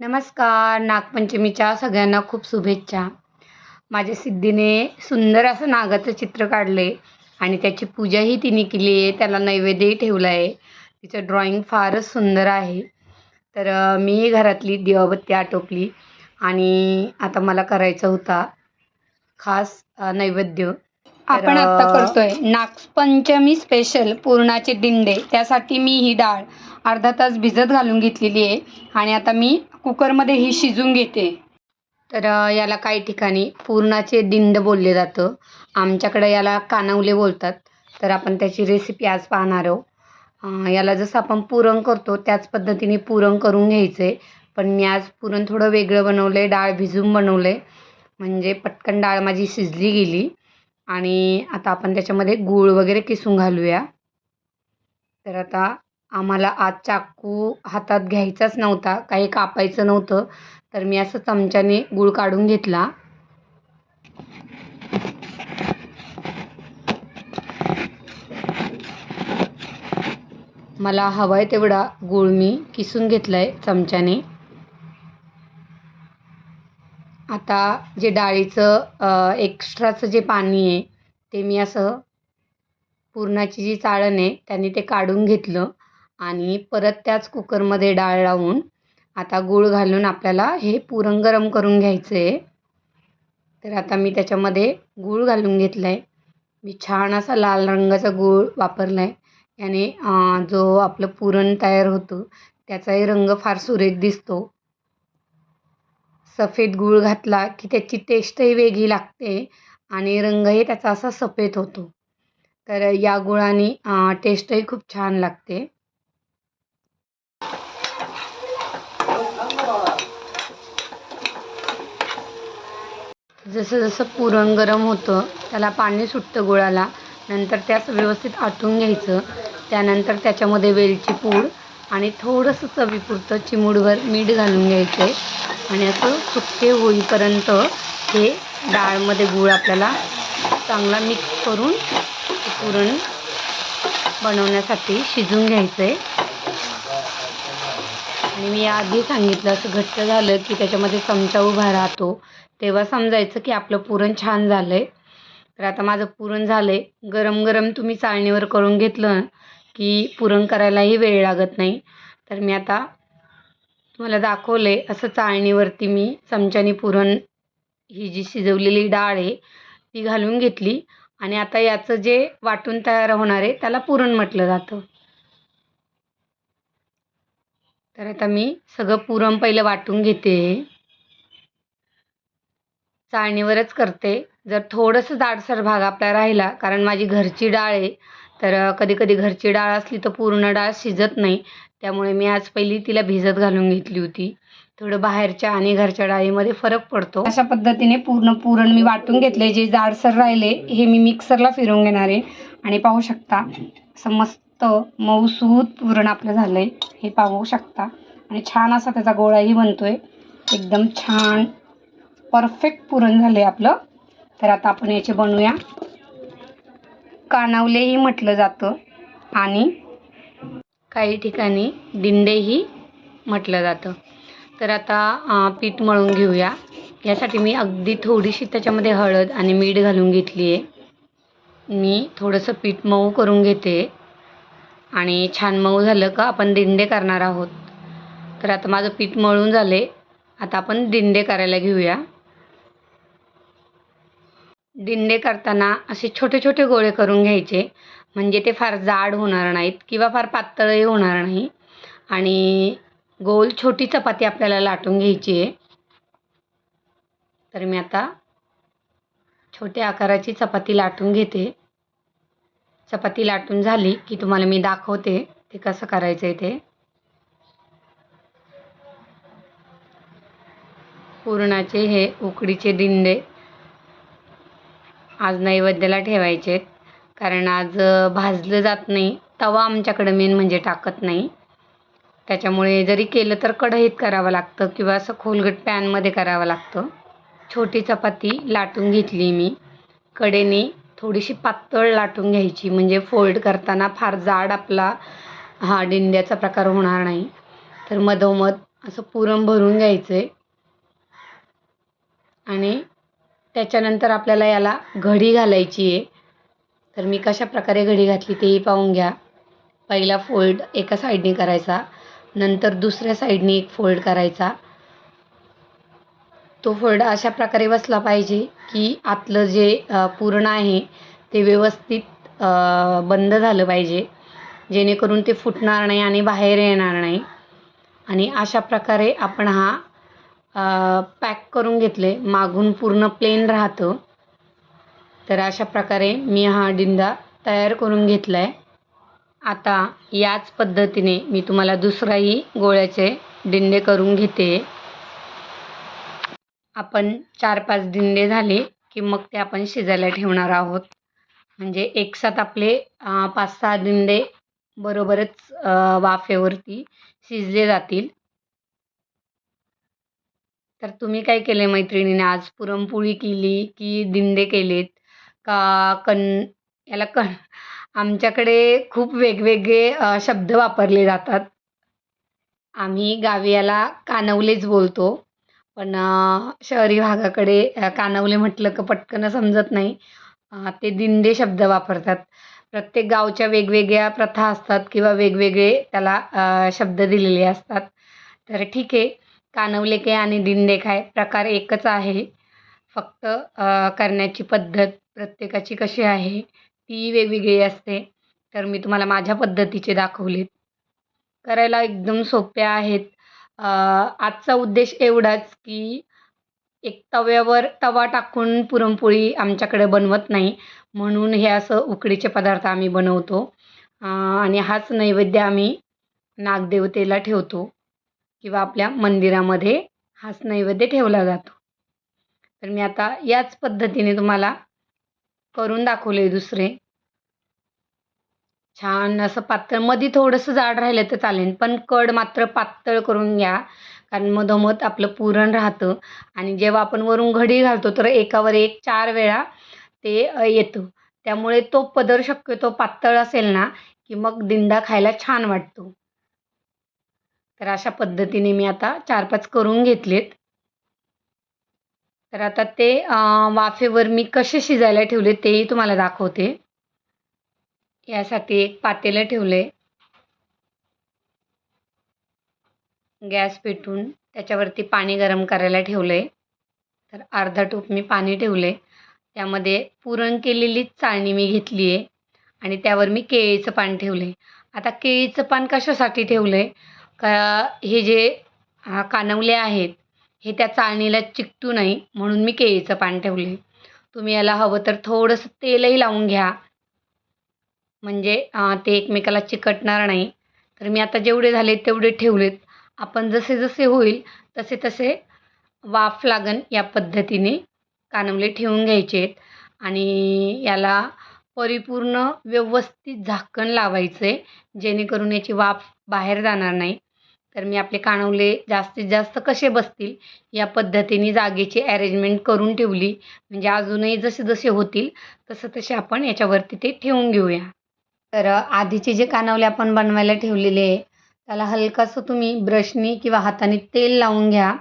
नमस्कार नागपंचमीच्या सगळ्यांना खूप शुभेच्छा. माझ्या सिद्धीने सुंदर असं नागाचं चित्र काढले आणि त्याची पूजाही तिने केली आहे. त्याला नैवेद्यही ठेवला आहे. तिचं ड्रॉइंग फारच सुंदर आहे. तर मी घरातली दिवाबत्ती आटोपली आणि आता मला करायचा होता खास नैवेद्य. आपण आता करतोय. नागपंचमी स्पेशल पुरणाचे दिंडे. त्यासाठी मी ही डाळ अर्धा तास भिजत घालून घेतलेली आहे. आणि आता मी कुकरमध्ये ही शिजून घेते. तर याला काही ठिकाणी पूर्णाचे दिंड बोलले जातं. आमच्याकडे याला कानवले बोलतात. तर आपण त्याची रेसिपी आज पाहणार आहोत. याला जसं आपण पुरण करतो त्याच पद्धतीने पुरण करून घ्यायचं आहे पण मी आज पुरण थोडं वेगळं बनवलं आहे डाळ भिजून बनवलं आहे म्हणजे पटकन डाळ माझी शिजली गेली. आणि आता आपण त्याच्यामध्ये गूळ वगैरे किसून घालूया. तर आता आम्हाला आज चाकू हातात घ्यायचाच नव्हता काही कापायचं नव्हतं तर मी असं चमच्याने गूळ काढून घेतला. मला हवा आहे तेवढा गूळ मी किसून घेतला आहे चमच्याने. आता जे डाळीचं एक्स्ट्राचं जे पाणी आहे ते मी असं पुरणाची जी चाळण आहे त्याने ते काढून घेतलं आणि परत त्याच कुकरमध्ये डाळ लावून आता गूळ घालून आपल्याला हे पुरण गरम करून घ्यायचं आहे. तर आता मी त्याच्यामध्ये गूळ घालून घेतला आहे मी छान असा लाल रंगाचा गूळ वापरला आहे याने जो आपलं पुरण तयार होतं त्याचाही रंग फार सुरेख दिसतो. सफेद गूळ घातला की त्याची टेस्टही वेगळी लागते आणि रंगही त्याचा असा सफेद होतो. तर या गुळाने टेस्टही खूप छान लागते. जसं जसं पुरण गरम होतं त्याला पाणी सुटतं गुळाला. नंतर त्यास व्यवस्थित आटून घ्यायचं. त्यानंतर त्याच्यामध्ये वेलची पूड आणि थोडंसं चवीपुरतं चिमूडभर मीठ घालून घ्यायचं. आणि असं सुके होईपर्यंत हे डाळमध्ये गूळ आपल्याला चांगला मिक्स करून पुरण बनवण्यासाठी शिजून घ्यायचं आहे आणि मी आधी सांगितलं असं घट्ट झालं की त्याच्यामध्ये चमचा उभा राहतो. तेव्हा समजायचं की आपलं पुरण छान झालं आहे तर आता माझं पुरण झालं आहे गरम गरम तुम्ही चाळणीवर करून घेतलं की पुरण करायलाही वेळ लागत नाही. तर मी आता तुम्हाला दाखवले असं चाळणीवरती मी चमच्याने पुरण ही जी शिजवलेली डाळ आहे ती घालून घेतली. आणि आता याचं जे वाटून तयार होणार आहे त्याला पुरण म्हटलं जातं. तर आता मी सगळं पुरण पहिलं वाटून घेते. चाळणीवरच करते. जर थोडंसं जाडसर भाग आपला राहिला कारण माझी घरची डाळ आहे तर कधी कधी घरची डाळ असली तर पूर्ण डाळ शिजत नाही. त्यामुळे मी आज पहिली तिला भिजत घालून घेतली होती. थोडं बाहेरच्या आणि घरच्या डाळीमध्ये फरक पडतो. अशा पद्धतीने पूर्ण पुरण मी वाटून घेतले जे जाडसर राहिले हे मी मिक्सरला फिरवून घेणार आहे. आणि पाहू शकता असं मस्त मऊसूत पुरण आपलं झालं आहे हे पाहू शकता. आणि छान असा त्याचा गोळाही बनतोय. एकदम छान परफेक्ट पुरण झालं आहे आपलं. तर आता आपण याचे बनवूया कानावलेही म्हटलं जातं. आणि काही ठिकाणी दिंडेही म्हटलं जातं. तर आता पीठ मळून घेऊया. यासाठी मी अगदी थोडीशी त्याच्यामध्ये हळद आणि मीठ घालून घेतली आहे. मी थोडंसं पीठ मऊ करून घेते. आणि छान मऊ झालं का आपण दिंडे करणार आहोत. तर आता माझं पीठ मळून झाले. आता आपण दिंडे करायला घेऊया. दिंडे करताना असे छोटे छोटे गोळे करून घ्यायचे. म्हणजे ते फार जाड होणार नाहीत किंवा फार पातळही होणार नाही. आणि गोल छोटी चपाती आपल्याला लाटून घ्यायची आहे. तर मी आता छोट्या आकाराची चपाती लाटून घेते. चपाती लाटून झाली की तुम्हाला मी दाखवते ते कसं करायचं आहे ते. पुरणाचे हे उकडीचे दिंडे आज नैवेद्याला ठेवायचे आहेत कारण आज भाजलं जात नाही. तवा आमच्याकडं मेन म्हणजे टाकत नाही. त्याच्यामुळे जरी केलं तर कढईत करावं लागतं किंवा असं खोलगट पॅनमध्ये करावं लागतं. छोटी चपाती लाटून घेतली मी. कडेने थोडीशी पातळ लाटून घ्यायची. म्हणजे फोल्ड करताना फार जाड आपला हा डिंड्याचा प्रकार होणार नाही. तर मधोमध असं पुरण भरून घ्यायचं आहे आणि त्याच्यानंतर आपल्याला याला घडी घालायची आहे. तर मी कशा प्रकारे घडी घातली तेही पाहून घ्या. पहिला फोल्ड एका साईडने करायचा नंतर दुसऱ्या साईडने एक फोल्ड करायचा. तो फोल्ड अशा प्रकारे बसला पाहिजे की आतलं जे पूर्ण आहे ते व्यवस्थित बंद झालं पाहिजे. जेणेकरून ते फुटणार नाही आणि बाहेर येणार नाही. आणि अशा प्रकारे आपण हा पॅक करून घेतले मागून पूर्ण प्लेन राहतं. तर अशा प्रकारे मी हा डिंडा तयार करून घेतला आहे आता याच पद्धतीने मी तुम्हाला दुसराही गोळ्याचे डिंडे करून घेते. आपण चार पाच डिंडे झाले की मग ते आपण शिजायला ठेवणार आहोत. म्हणजे एकसाथ आपले पाच सहा डिंडे बरोबरच वाफेवरती शिजले जातील. तर तुम्ही काय केले मैत्रिणीने? आज पुरणपोळी केली की दिंडे केलेत? का कण याला कण आमच्याकडे खूप वेगवेगळे शब्द वापरले जातात. आम्ही गावी याला कानवलेच बोलतो. पण शहरी भागाकडे कानवले म्हटलं का पटकन समजत नाही. ते दिंडे शब्द वापरतात. प्रत्येक गावच्या वेगवेगळ्या प्रथा असतात किंवा वेगवेगळे त्याला शब्द दिलेले असतात. तर ठीक आहे. कानवले काय आणि दिंडे काय? प्रकार एकच आहे. फक्त करण्याची पद्धत प्रत्येकाची कशी आहे ती वेगवेगळी असते. तर मी तुम्हाला माझ्या पद्धतीचे दाखवलेत. करायला एकदम सोप्या आहेत. आजचा उद्देश एवढाच की एक तव्यावर तवा टाकून पुरणपोळी आमच्याकडे बनवत नाही. म्हणून हे असं उकडीचे पदार्थ आम्ही बनवतो. आणि हाच नैवेद्य आम्ही नागदेवतेला ठेवतो. किंवा आपल्या मंदिरामध्ये हाच नैवेद्य ठेवला जातो. तर मी आता याच पद्धतीने तुम्हाला करून दाखवले दुसरे. छान असं पातळमध्ये थोडंसं जाड राहिलं तर चालेल पण कड मात्र पातळ करून घ्या. कारण मधोमध आपलं पुरण राहतं आणि जेव्हा आपण वरून घडी घालतो तर एकावर एक चार वेळा ते येतं. त्यामुळे तो पदर शक्यतो पातळ असेल ना की मग दिंडा खायला छान वाटतो. तर अशा पद्धतीने मी आता चार पाच करून घेतलेत. तर आता ते वाफेवर मी कसे शिजायला ठेवले तेही तुम्हाला दाखवते. यासाठी एक पातेलं ठेवले. गॅस पेटून त्याच्यावरती पाणी गरम करायला ठेवले. तर अर्धा टोप मी पाणी ठेवले. त्यामध्ये पुरण केलेली चाळणी मी घेतली आहे आणि त्यावर मी केळीचं पान ठेवले. आता केळीचं पान कशासाठी ठेवलं? आहे का हे जे हा कानवले आहेत हे त्या चाळणीला चिकटू नाही म्हणून मी केळीचं पान ठेवले. तुम्ही याला हवं तर थोडंसं तेलही लावून घ्या. म्हणजे ते एकमेकाला चिकटणार नाही. तर मी आता जेवढे झाले तेवढे ठेवलेत. आपण जसे जसे होईल तसे तसे वाफ लागन या पद्धतीने कानवले ठेवून घ्यायचे आहेत आणि याला परिपूर्ण व्यवस्थित झाकण लावायचं आहे जेणेकरून याची वाफ बाहेर जाणार नाही. तर मी आपले कानवले जास्तीत जास्त कसे बसतील या पद्धतीने जागेची ॲरेंजमेंट करून ठेवली. म्हणजे अजूनही जसे जसे होतील तसं तसे आपण याच्यावरती ते ठेवून घेऊया. तर आधीचे जे कानवले आपण बनवायला ठेवलेले आहे त्याला हलकासं तुम्ही ब्रशनी किंवा हाताने तेल लावून घ्या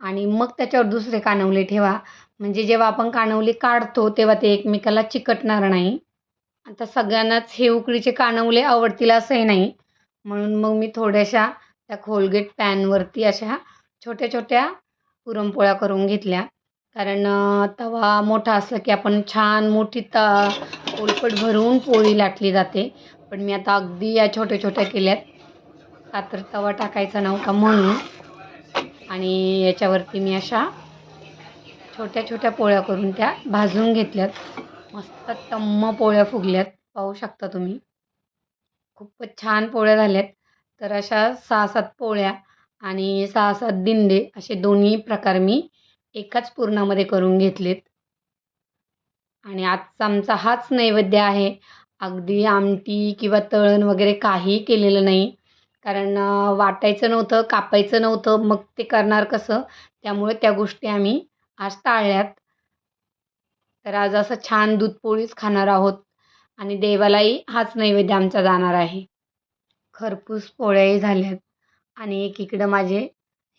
आणि मग त्याच्यावर दुसरे कानवले ठेवा. म्हणजे जेव्हा आपण कानवले काढतो तेव्हा ते एकमेकाला चिकटणार नाही. आता सगळ्यांनाच हे उकडीचे कानवले आवडतील असंही नाही. म्हणून मग मी थोड्याशा त्या खोलगेट पॅनवरती अशा छोट्या छोट्या पुरणपोळ्या करून घेतल्या. कारण तवा मोठा असला की आपण छान मोठी त पोलपट भरून पोळी लाटली जाते. पण मी आता अगदी या छोट्या छोट्या केल्यात. का तर तवा टाकायचा नव्हता म्हणून. आणि याच्यावरती मी अशा छोट्या छोट्या पोळ्या करून त्या भाजून घेतल्यात. मस्त टम्म पोळ्या फुगल्यात. पाहू शकता तुम्ही. खूपच छान पोळ्या झाल्यात. तर अशा सहा सात पोळ्या आणि सहा सात दिंडे असे दोन्ही प्रकार मी एकाच पुरणामध्ये करून घेतलेत. आणि आजचा आमचा हाच नैवेद्य आहे. अगदी आमटी किंवा तळण वगैरे काही केलेलं नाही. कारण वाटायचं नव्हतं कापायचं नव्हतं मग ते करणार कसं? त्यामुळे त्या गोष्टी आम्ही आज टाळल्यात. तर आज असं छान दूध पोळीच खाणार आहोत आणि देवालाही हाच नैवेद्य आमचा जाणार आहे. खरपूस पोळ्याही झाल्यात. आणि एकीकडं माझे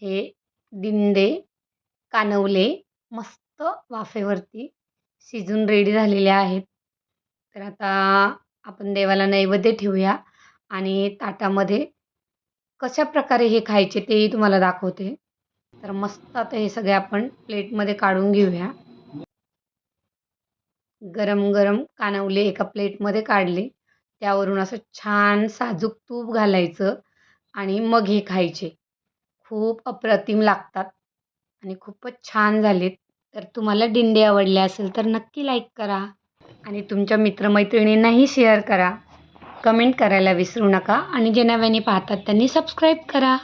हे दिंडे कानवले मस्त वाफेवरती शिजून रेडी झालेले आहेत. तर आता आपण देवाला नैवेद्य ठेवूया आणि ताटामध्ये कशा प्रकारे हे खायचे तेही तुम्हाला दाखवते. तर मस्त आता हे सगळे आपण प्लेटमध्ये काढून घेऊया. गरम गरम कानवले एका प्लेटमध्ये काढले. त्यावरून असं छान साजूक तूप घालायचं आणि मग हे खायचे. खूप अप्रतिम लागतात आणि खूपच छान झालेत. तर तुम्हाला दिंडे आवडले असेल तर नक्की लाईक करा आणि तुमच्या मित्रमैत्रिणींनाही शेअर करा. कमेंट करायला विसरू नका आणि जे नव्याने पाहतात त्यांनी सबस्क्राईब करा.